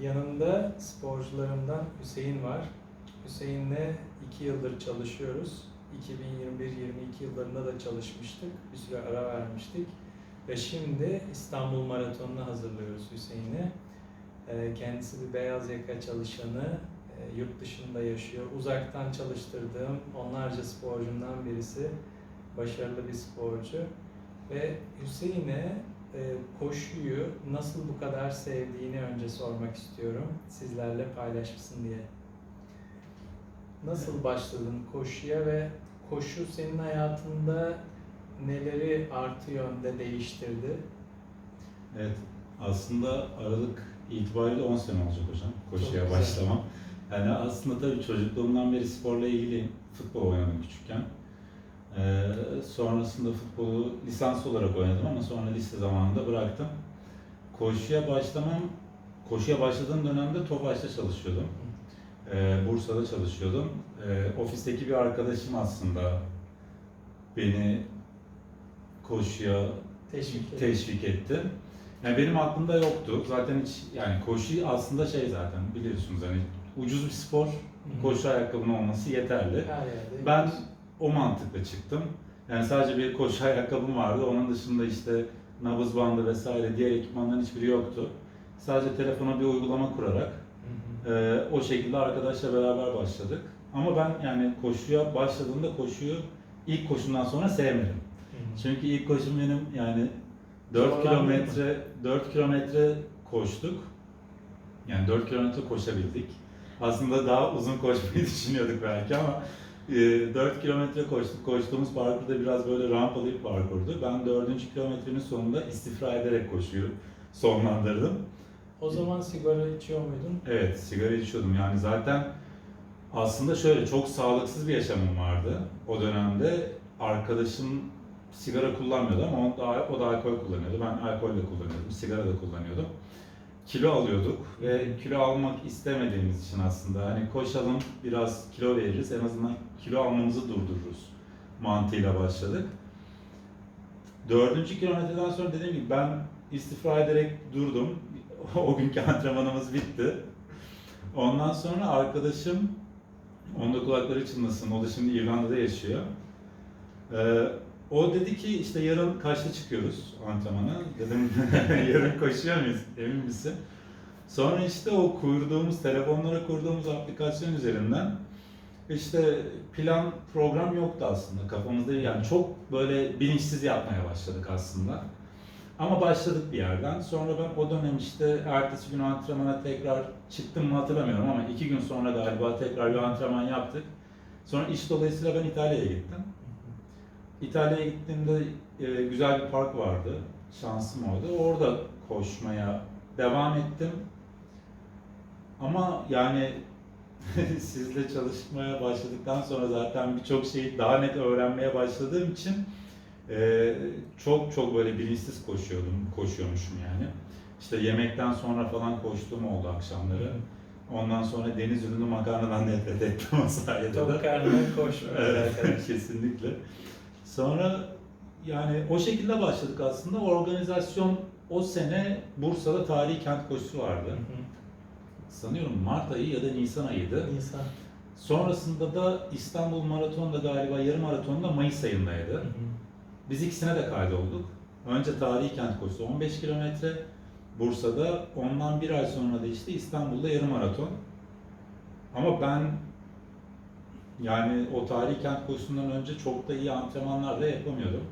Yanında sporcularımdan Hüseyin var. Hüseyin'le iki yıldır çalışıyoruz. 2021-22 yıllarında da çalışmıştık. Bir süre ara vermiştik. Ve şimdi İstanbul Maratonu'na hazırlıyoruz Hüseyin'i. Ee, Kendisi bir beyaz yaka çalışanı. Ee, Yurt dışında yaşıyor. Uzaktan çalıştırdığım onlarca sporcumdan birisi. Başarılı bir sporcu. Ve Hüseyin'e e, koşuyu nasıl bu kadar sevdiğini önce sormak istiyorum. Sizlerle paylaşsın diye. Nasıl başladın koşuya ve koşu senin hayatında neleri artı yönde değiştirdi? Evet, aslında Aralık itibariyle 10 sene olacak hocam koşuya başlamam. Yani aslında tabii çocukluğumdan beri sporla ilgiliyim. Futbol oynadım küçükken. Ee, sonrasında futbolu lisans olarak oynadım ama sonra lise zamanında bıraktım. Koşuya başlamam, koşuya başladığım dönemde Tofaş'ta çalışıyordum. Ee, Bursa'da çalışıyordum. Ee, ofisteki bir arkadaşım aslında beni koşuya Teşvik teşvik etti. Yani benim aklımda yoktu. Zaten hiç yani koşu aslında şey zaten biliyorsunuz hani ucuz bir spor. Koşu ayakkabının olması yeterli. Her yerde. Ben o mantıkla çıktım. Yani sadece bir koşu ayakkabım vardı. Onun dışında işte nabız bandı vesaire diğer ekipmanların hiçbiri yoktu. Sadece telefona bir uygulama kurarak Hı hı. e, o şekilde arkadaşla beraber başladık. Ama ben yani koşuya başladığımda koşuyu ilk koşumdan sonra sevmedim. Hı hı. Çünkü ilk koşum benim yani 4 Zorlandın kilometre 4 kilometre koştuk. Yani 4 kilometre koşabildik. Aslında daha uzun koşmayı düşünüyorduk belki ama 4 kilometre koştuk. Koştuğumuz parkur da biraz böyle rampalı bir parkurdu. Ben 4. kilometrenin sonunda istifra ederek koşuyu sonlandırdım. O zaman sigara içiyor muydun? Evet, sigara içiyordum. Yani zaten aslında şöyle çok sağlıksız bir yaşamım vardı o dönemde. Arkadaşım sigara kullanmıyordu ama o da, o da alkol kullanıyordu. Ben alkol de kullanıyordum, sigara da kullanıyordum. Kilo alıyorduk ve kilo almak istemediğimiz için aslında hani koşalım biraz kilo veririz en azından kilo almamızı durdururuz mantığıyla başladık. Dördüncü kilometreden sonra dediğim gibi ben istifra ederek durdum. o günkü antrenmanımız bitti. Ondan sonra arkadaşım, onda kulakları çınlasın, o da şimdi İrlanda'da yaşıyor. Ee, o dedi ki işte yarın kaçta çıkıyoruz antrenmana? Dedim yarın koşuyor muyuz? Emin misin? Sonra işte o kurduğumuz, telefonlara kurduğumuz aplikasyon üzerinden işte plan program yoktu aslında kafamızda yani çok böyle bilinçsiz yapmaya başladık aslında. Ama başladık bir yerden. Sonra ben o dönem işte ertesi gün antrenmana tekrar çıktım mı hatırlamıyorum ama iki gün sonra galiba tekrar bir antrenman yaptık. Sonra iş dolayısıyla ben İtalya'ya gittim. İtalya'ya gittiğimde e, güzel bir park vardı. Şansım oldu. Orada koşmaya devam ettim. Ama yani sizle çalışmaya başladıktan sonra zaten birçok şeyi daha net öğrenmeye başladığım için e, çok çok böyle bilinçsiz koşuyordum, koşuyormuşum yani. İşte yemekten sonra falan koştuğum oldu akşamları. Ondan sonra deniz ürünü makarnadan nefret ettim o sayede de. Tok karnına Evet, arkadaşlar. kesinlikle. Sonra yani o şekilde başladık aslında. Organizasyon o sene Bursa'da tarihi kent koşusu vardı. Hı hı. Sanıyorum Mart ayı ya da Nisan ayıydı. Nisan. Sonrasında da İstanbul Maratonu'nda galiba yarım maratonda Mayıs Hı ayındaydı. hı. Biz ikisine de kaydolduk. Önce tarihi kent koşusu 15 kilometre Bursa'da. Ondan bir ay sonra da işte İstanbul'da yarım maraton. Ama ben yani o tarihi kent koşusundan önce çok da iyi antrenmanlar da yapamıyordum.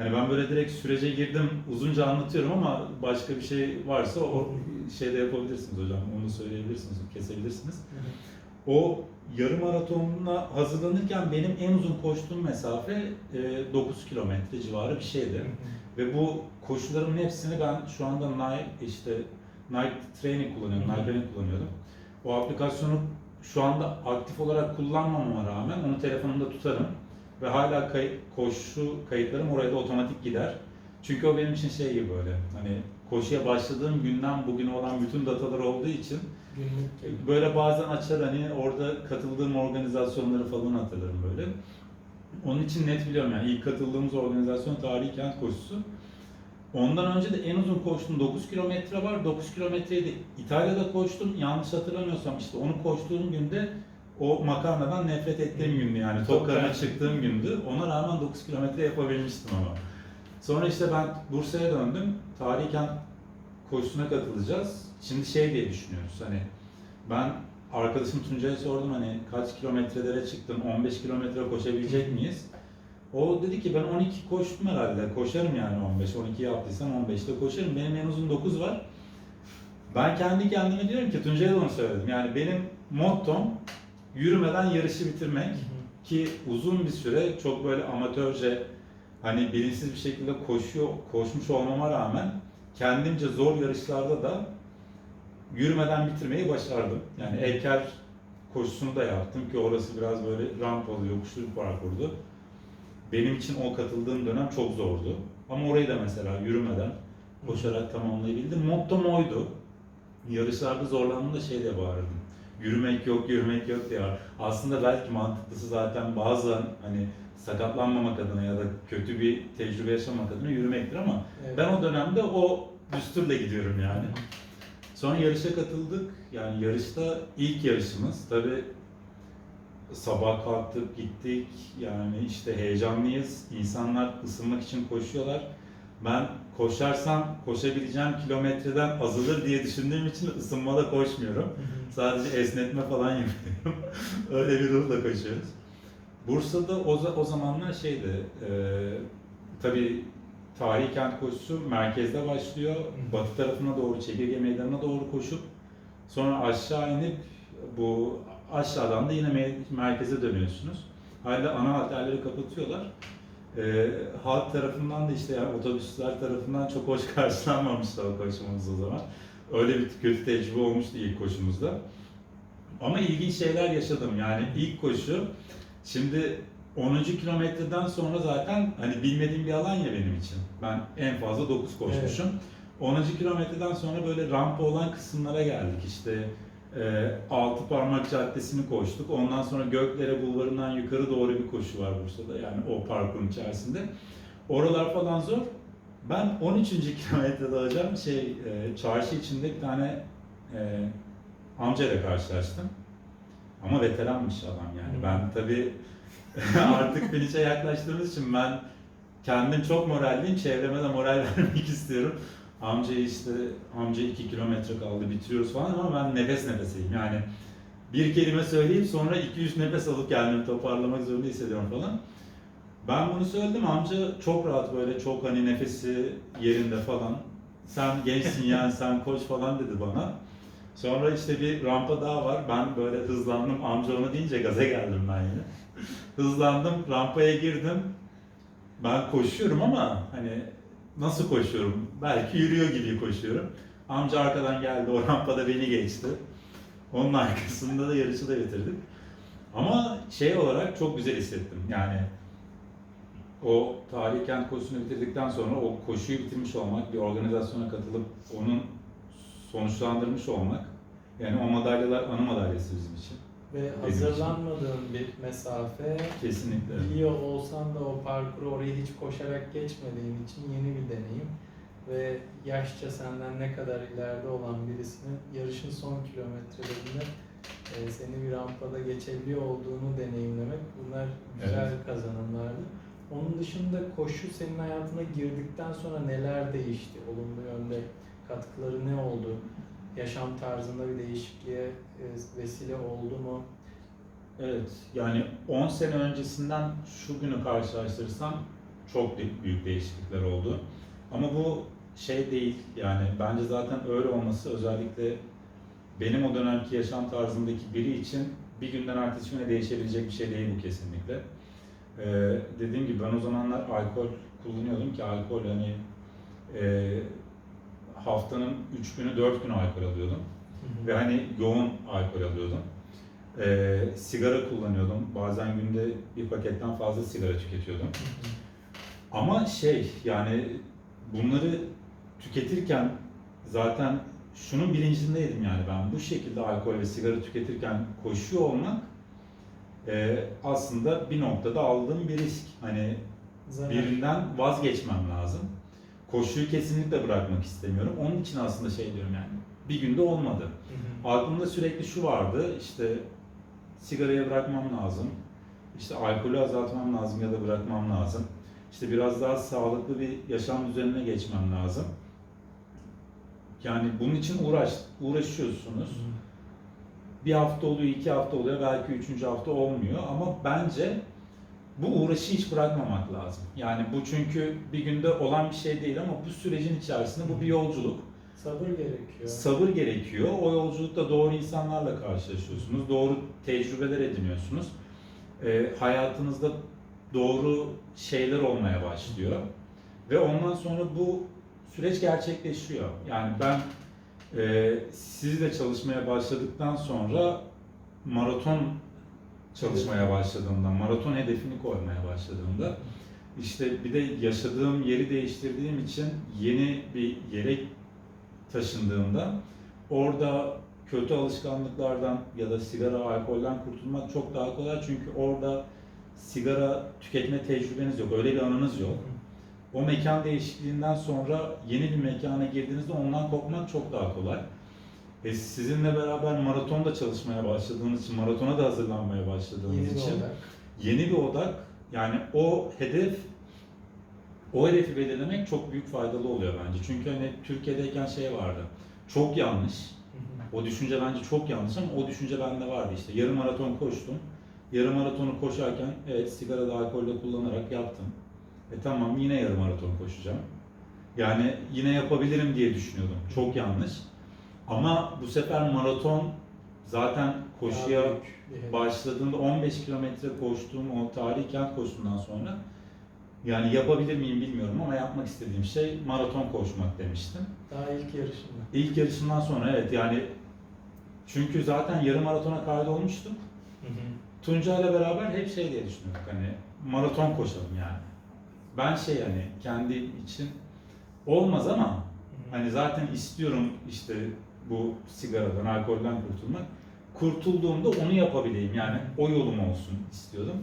Yani ben böyle direkt sürece girdim, uzunca anlatıyorum ama başka bir şey varsa o şeyde yapabilirsiniz hocam, onu söyleyebilirsiniz, kesebilirsiniz. O yarım maratonuna hazırlanırken benim en uzun koştuğum mesafe e, 9 kilometre civarı bir şeydi. Ve bu koşularımın hepsini ben şu anda Nike işte Nike Training kullanıyorum. Nike Training kullanıyordum. O aplikasyonu şu anda aktif olarak kullanmamama rağmen onu telefonumda tutarım ve hala kay- koşu kayıtlarım oraya da otomatik gider. Çünkü o benim için şey gibi böyle hani koşuya başladığım günden bugüne olan bütün datalar olduğu için Günlük. Böyle bazen açar hani orada katıldığım organizasyonları falan hatırlarım böyle. Onun için net biliyorum yani ilk katıldığımız organizasyon tarihi kent koşusu. Ondan önce de en uzun koştuğum 9 kilometre var. 9 kilometreyi de İtalya'da koştum. Yanlış hatırlamıyorsam işte onu koştuğum günde o makarnadan nefret ettiğim gündü yani. Tok karına çıktığım gündü. Ona rağmen 9 kilometre yapabilmiştim ama. Sonra işte ben Bursa'ya döndüm. Tarihi koşusuna katılacağız. Şimdi şey diye düşünüyoruz hani ben arkadaşım Tuncay'a sordum hani kaç kilometrelere çıktın, 15 kilometre koşabilecek miyiz? O dedi ki ben 12 koştum herhalde, koşarım yani 15, 12 yaptıysam 15'te koşarım. Benim en uzun 9 var. Ben kendi kendime diyorum ki Tuncay'a da onu söyledim. Yani benim mottom yürümeden yarışı bitirmek ki uzun bir süre çok böyle amatörce hani bilinçsiz bir şekilde koşuyor koşmuş olmama rağmen kendimce zor yarışlarda da yürümeden bitirmeyi başardım. Yani Elker koşusunu da yaptım ki orası biraz böyle rampalı, yokuşlu bir parkurdu. Benim için o katıldığım dönem çok zordu. Ama orayı da mesela yürümeden koşarak tamamlayabildim. Mottom oydu. Yarışlarda zorlandığımda şey diye bağırırdım. Yürümek yok, yürümek yok diye. Aslında belki mantıklısı zaten bazen hani sakatlanmamak adına ya da kötü bir tecrübe yaşamak adına yürümektir ama Evet. ben o dönemde o düsturla gidiyorum yani. Sonra yarışa katıldık. Yani yarışta ilk yarışımız. Tabi sabah kalktık, gittik. Yani işte heyecanlıyız. İnsanlar ısınmak için koşuyorlar. Ben koşarsam koşabileceğim kilometreden azalır diye düşündüğüm için ısınmada koşmuyorum. Sadece esnetme falan yapıyorum. Öyle bir ruhla koşuyoruz. Bursa'da o, o zamanlar şeydi, e, tabii tarihi kent koşusu merkezde başlıyor. Batı tarafına doğru, Çekirge Meydanı'na doğru koşup sonra aşağı inip bu aşağıdan da yine me- merkeze dönüyorsunuz. Halde ana halterleri kapatıyorlar. E, halk tarafından da işte yani otobüsler tarafından çok hoş karşılanmamıştı o koşumuz o zaman. Öyle bir kötü tecrübe olmuştu ilk koşumuzda. Ama ilginç şeyler yaşadım. Yani ilk koşu, şimdi 10. kilometreden sonra zaten hani bilmediğim bir alan ya benim için. Ben en fazla 9 koşmuşum. 10. kilometreden sonra böyle rampa olan kısımlara geldik. İşte e, Altı Parmak Caddesi'ni koştuk. Ondan sonra Gökdere Bulvarı'ndan yukarı doğru bir koşu var Bursa'da. Yani o parkurun içerisinde. Oralar falan zor. Ben 13. kilometrede hocam şey e, çarşı içinde bir tane e, amcayla karşılaştım. Ama veteranmış adam yani. Hı. Ben tabii artık finish'e yaklaştığımız için ben kendim çok moralliyim. Çevreme de moral vermek istiyorum. Amca işte amca 2 kilometre kaldı bitiriyoruz falan ama ben nefes nefeseyim. Yani bir kelime söyleyip sonra 2-3 nefes alıp kendimi toparlamak zorunda hissediyorum falan. Ben bunu söyledim amca çok rahat böyle çok hani nefesi yerinde falan. Sen gençsin yani sen koş falan dedi bana. Sonra işte bir rampa daha var. Ben böyle hızlandım. Amca onu deyince gaza geldim ben yine. Hızlandım. Rampaya girdim. Ben koşuyorum ama hani nasıl koşuyorum? Belki yürüyor gibi koşuyorum. Amca arkadan geldi. O rampada beni geçti. Onun arkasında da yarışı da bitirdik. Ama şey olarak çok güzel hissettim. Yani o tarihi kent koşusunu bitirdikten sonra o koşuyu bitirmiş olmak, bir organizasyona katılıp onun sonuçlandırmış olmak, yani o madalyalar anı madalyası bizim için. Ve hazırlanmadığın bir mesafe, Kesinlikle. biliyor olsan da o parkuru orayı hiç koşarak geçmediğin için yeni bir deneyim. Ve yaşça senden ne kadar ileride olan birisinin yarışın son kilometrelerinde e, seni bir rampada geçebiliyor olduğunu deneyimlemek bunlar güzel kazanımlardı. Onun dışında koşu senin hayatına girdikten sonra neler değişti? Olumlu yönde katkıları ne oldu? Yaşam tarzında bir değişikliğe e, vesile oldu mu? Evet, yani 10 sene öncesinden şu günü karşılaştırırsam çok büyük değişiklikler oldu. Ama bu şey değil, yani bence zaten öyle olması özellikle benim o dönemki yaşam tarzımdaki biri için bir günden ertesi güne değişebilecek bir şey değil bu kesinlikle. Ee, dediğim gibi ben o zamanlar alkol kullanıyordum ki alkol hani e, haftanın 3 günü 4 günü alkol alıyordum. Ve hani yoğun alkol alıyordum. Ee, sigara kullanıyordum. Bazen günde bir paketten fazla sigara tüketiyordum. Ama şey yani bunları tüketirken zaten şunun bilincindeydim yani ben bu şekilde alkol ve sigara tüketirken koşuyor olmak e, aslında bir noktada aldığım bir risk. Hani Zarar. birinden vazgeçmem lazım. Koşuyu kesinlikle bırakmak istemiyorum. Onun için aslında şey diyorum yani bir günde olmadı. Aklımda sürekli şu vardı işte sigarayı bırakmam lazım. İşte alkolü azaltmam lazım ya da bırakmam lazım. İşte biraz daha sağlıklı bir yaşam düzenine geçmem lazım. Yani bunun için uğraş, uğraşıyorsunuz. Bir hafta oluyor, iki hafta oluyor, belki üçüncü hafta olmuyor ama bence bu uğraşı hiç bırakmamak lazım. Yani bu çünkü bir günde olan bir şey değil ama bu sürecin içerisinde bu bir yolculuk. Sabır gerekiyor. Sabır gerekiyor. O yolculukta doğru insanlarla karşılaşıyorsunuz. Doğru tecrübeler ediniyorsunuz. Ee, hayatınızda doğru şeyler olmaya başlıyor. Ve ondan sonra bu süreç gerçekleşiyor. Yani ben e, sizle çalışmaya başladıktan sonra maraton çalışmaya başladığımda, maraton hedefini koymaya başladığımda işte bir de yaşadığım yeri değiştirdiğim için yeni bir yere taşındığımda orada kötü alışkanlıklardan ya da sigara, alkolden kurtulmak çok daha kolay çünkü orada sigara tüketme tecrübeniz yok, öyle bir anınız yok. O mekan değişikliğinden sonra yeni bir mekana girdiğinizde ondan kopmak çok daha kolay. E sizinle beraber maratonda çalışmaya başladığınız için, maratona da hazırlanmaya başladığınız Yeni bir için odak. yeni bir odak yani o hedef o hedefi belirlemek çok büyük faydalı oluyor bence. Çünkü hani Türkiye'deyken şey vardı. Çok yanlış. O düşünce bence çok yanlış ama o düşünce bende vardı işte. Yarım maraton koştum. Yarım maratonu koşarken evet sigara da alkol de kullanarak yaptım. E tamam yine yarım maraton koşacağım. Yani yine yapabilirim diye düşünüyordum. Çok yanlış. Ama bu sefer maraton zaten koşuya başladığımda 15 kilometre koştuğum o tarihi kent koşusundan sonra yani yapabilir miyim bilmiyorum ama yapmak istediğim şey maraton koşmak demiştim. Daha ilk yarışında. İlk yarışımdan sonra evet yani çünkü zaten yarım maratona kaydolmuştum. Tunca ile beraber hep şey diye düşünüyorduk hani maraton koşalım yani. Ben şey hani kendi için olmaz ama hani zaten istiyorum işte bu sigaradan, alkolden kurtulmak. Kurtulduğumda onu yapabileyim yani o yolum olsun istiyordum.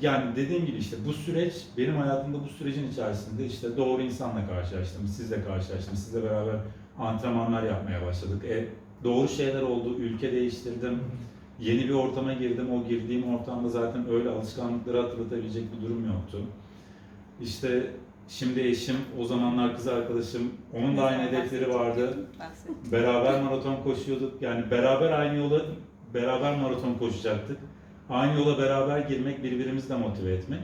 Yani dediğim gibi işte bu süreç benim hayatımda bu sürecin içerisinde işte doğru insanla karşılaştım, sizle karşılaştım, sizle beraber antrenmanlar yapmaya başladık. E, doğru şeyler oldu, ülke değiştirdim, yeni bir ortama girdim. O girdiğim ortamda zaten öyle alışkanlıkları hatırlatabilecek bir durum yoktu. İşte şimdi eşim, o zamanlar kız arkadaşım, onun da aynı hedefleri vardı. Beraber maraton koşuyorduk. Yani beraber aynı yola beraber maraton koşacaktık. Aynı yola beraber girmek, birbirimizi de motive etmek.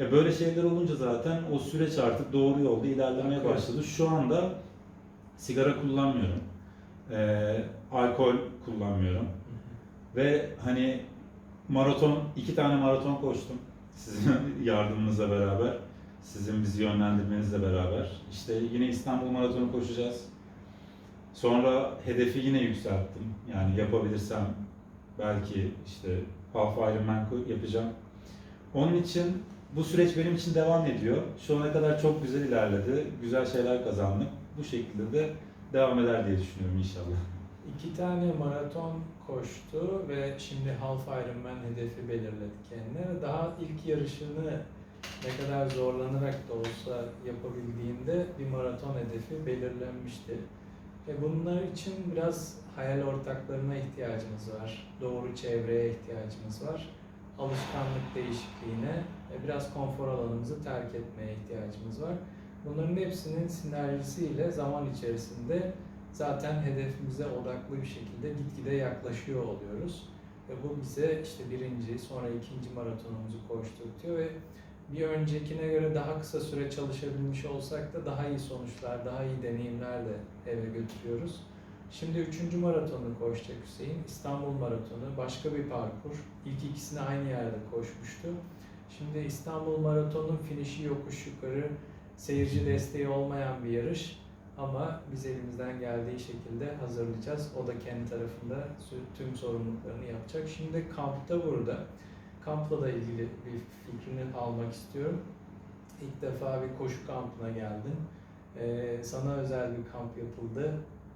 E böyle şeyler olunca zaten o süreç artık doğru yolda ilerlemeye başladı. Şu anda sigara kullanmıyorum. E, alkol kullanmıyorum. Ve hani maraton, iki tane maraton koştum. Sizin yardımınızla beraber, sizin bizi yönlendirmenizle beraber. İşte yine İstanbul Maratonu koşacağız. Sonra hedefi yine yükselttim. Yani yapabilirsem belki işte Half Ironman yapacağım. Onun için bu süreç benim için devam ediyor. Şu ana kadar çok güzel ilerledi. Güzel şeyler kazandık. Bu şekilde de devam eder diye düşünüyorum inşallah. İki tane maraton koştu ve şimdi Half Ironman hedefi belirledi kendine daha ilk yarışını ne kadar zorlanarak da olsa yapabildiğinde bir maraton hedefi belirlenmişti. Ve bunlar için biraz hayal ortaklarına ihtiyacımız var. Doğru çevreye ihtiyacımız var. Alışkanlık değişikliğine biraz konfor alanımızı terk etmeye ihtiyacımız var. Bunların hepsinin sinerjisiyle zaman içerisinde zaten hedefimize odaklı bir şekilde gitgide yaklaşıyor oluyoruz. Ve bu bize işte birinci, sonra ikinci maratonumuzu koşturtuyor ve bir öncekine göre daha kısa süre çalışabilmiş olsak da daha iyi sonuçlar, daha iyi deneyimlerle eve götürüyoruz. Şimdi üçüncü maratonu koşacak Hüseyin. İstanbul Maratonu başka bir parkur. İlk ikisini aynı yerde koşmuştu. Şimdi İstanbul Maratonu'nun finişi yokuş yukarı seyirci desteği olmayan bir yarış. Ama biz elimizden geldiği şekilde hazırlayacağız. O da kendi tarafında tüm sorumluluklarını yapacak. Şimdi kampta burada. Kampla da ilgili bir fikrini almak istiyorum. İlk defa bir koşu kampına geldin. Ee, sana özel bir kamp yapıldı.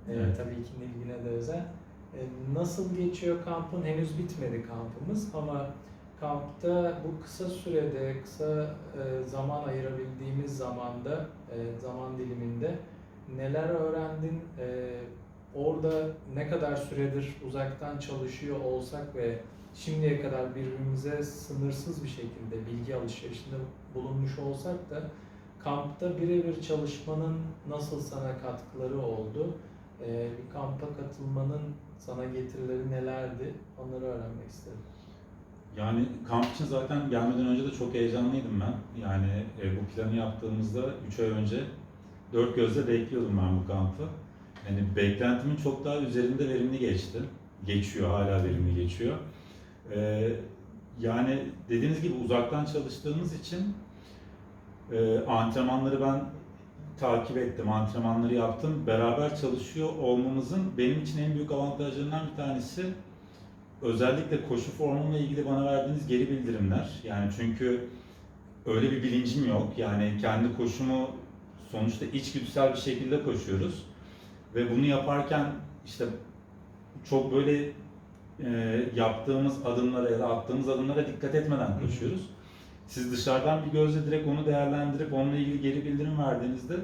Ee, Evet. Tabii ki Nilgün'e de özel. Ee, nasıl geçiyor kampın? Henüz bitmedi kampımız ama kampta bu kısa sürede, kısa e, zaman ayırabildiğimiz zamanda, e, zaman diliminde neler öğrendin? E, orada ne kadar süredir uzaktan çalışıyor olsak ve şimdiye kadar birbirimize sınırsız bir şekilde bilgi alışverişinde bulunmuş olsak da kampta birebir çalışmanın nasıl sana katkıları oldu? E, bir kampa katılmanın sana getirileri nelerdi? Onları öğrenmek istedim. Yani kamp için zaten gelmeden önce de çok heyecanlıydım ben. Yani e, bu planı yaptığımızda 3 ay önce dört gözle bekliyordum ben bu kampı. Yani beklentimin çok daha üzerinde verimli geçti. Geçiyor, hala verimli geçiyor. E, yani dediğiniz gibi uzaktan çalıştığımız için e, antrenmanları ben takip ettim, antrenmanları yaptım. Beraber çalışıyor olmamızın benim için en büyük avantajlarından bir tanesi özellikle koşu formumla ilgili bana verdiğiniz geri bildirimler. Yani çünkü öyle bir bilincim yok. Yani kendi koşumu sonuçta içgüdüsel bir şekilde koşuyoruz. Ve bunu yaparken işte çok böyle e, yaptığımız adımlara ya da attığımız adımlara dikkat etmeden koşuyoruz. Siz dışarıdan bir gözle direkt onu değerlendirip onunla ilgili geri bildirim verdiğinizde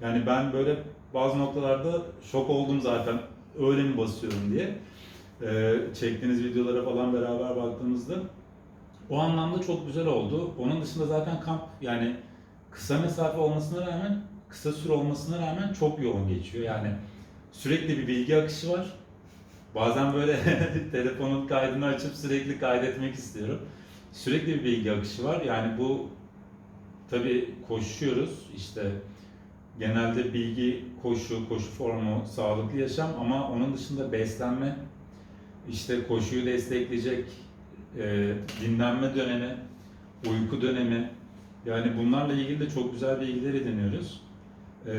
yani ben böyle bazı noktalarda şok oldum zaten öyle mi basıyorum diye. Ee, çektiğiniz videolara falan beraber baktığımızda o anlamda çok güzel oldu. Onun dışında zaten kamp yani kısa mesafe olmasına rağmen kısa süre olmasına rağmen çok yoğun geçiyor. Yani sürekli bir bilgi akışı var. Bazen böyle telefonun kaydını açıp sürekli kaydetmek istiyorum. Sürekli bir bilgi akışı var. Yani bu tabii koşuyoruz işte genelde bilgi, koşu, koşu formu, sağlıklı yaşam ama onun dışında beslenme, işte koşuyu destekleyecek e, dinlenme dönemi, uyku dönemi yani bunlarla ilgili de çok güzel bilgiler ediniyoruz. E,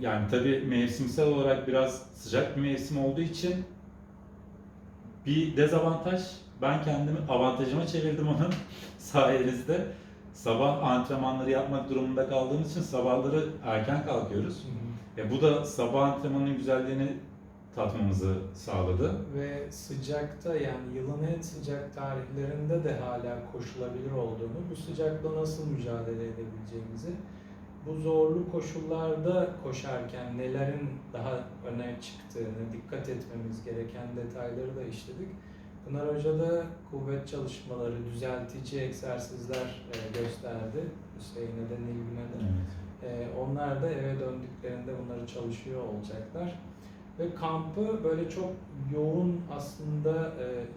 yani tabii mevsimsel olarak biraz sıcak bir mevsim olduğu için bir dezavantaj. Ben kendimi avantajıma çevirdim onun sayenizde. Sabah antrenmanları yapmak durumunda kaldığımız için sabahları erken kalkıyoruz. E, bu da sabah antrenmanının güzelliğini tatmamızı sağladı. Ve sıcakta yani yılın en sıcak tarihlerinde de hala koşulabilir olduğunu, bu sıcakla nasıl mücadele edebileceğimizi, bu zorlu koşullarda koşarken nelerin daha öne çıktığını, dikkat etmemiz gereken detayları da işledik. Pınar Hoca da kuvvet çalışmaları, düzeltici egzersizler e, gösterdi. Hüseyin'e de Nilgün'e de. Evet. Ee, onlar da eve döndüklerinde bunları çalışıyor olacaklar. Ve kampı böyle çok yoğun aslında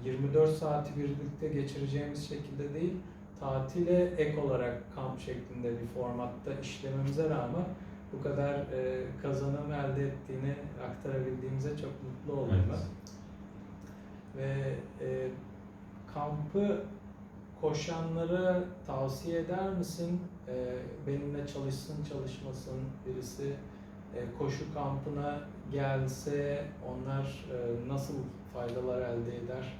e, 24 saati birlikte geçireceğimiz şekilde değil, tatile ek olarak kamp şeklinde bir formatta işlememize rağmen bu kadar e, kazanım elde ettiğini aktarabildiğimize çok mutlu oldum Evet. Ve e, kampı koşanlara tavsiye eder misin? E, benimle çalışsın çalışmasın birisi e, koşu kampına gelse onlar e, nasıl faydalar elde eder?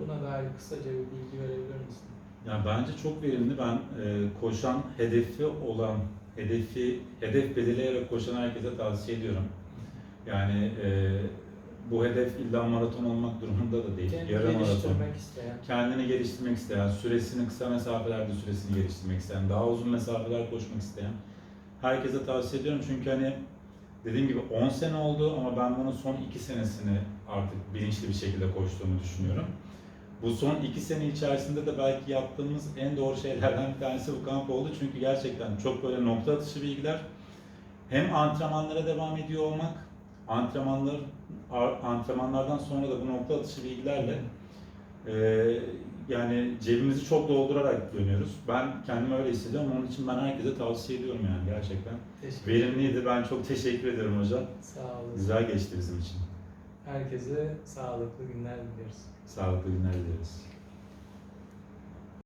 Buna dair kısaca bir bilgi verebilir misin? Yani bence çok verimli. Ben e, koşan, hedefi olan, hedefi hedef belirleyerek koşan herkese tavsiye ediyorum. Yani e, bu hedef illa maraton olmak durumunda da değil. Kendini Yarım maraton. geliştirmek isteyen. Kendini geliştirmek isteyen, süresini kısa mesafelerde süresini geliştirmek isteyen, daha uzun mesafeler koşmak isteyen herkese tavsiye ediyorum. Çünkü hani dediğim gibi 10 sene oldu ama ben bunun son 2 senesini artık bilinçli bir şekilde koştuğumu düşünüyorum. Bu son 2 sene içerisinde de belki yaptığımız en doğru şeylerden bir tanesi bu kamp oldu. Çünkü gerçekten çok böyle nokta atışı bilgiler. Hem antrenmanlara devam ediyor olmak, antrenmanlar antrenmanlardan sonra da bu nokta atışı bilgilerle ee, yani cebimizi çok doldurarak dönüyoruz. Ben kendimi öyle hissediyorum. Onun için ben herkese tavsiye ediyorum yani gerçekten. Verimliydi. Ben çok teşekkür ediyorum hocam. Sağ olun. Güzel geçti bizim için. Herkese sağlıklı günler diliyoruz. Sağlıklı günler dileriz.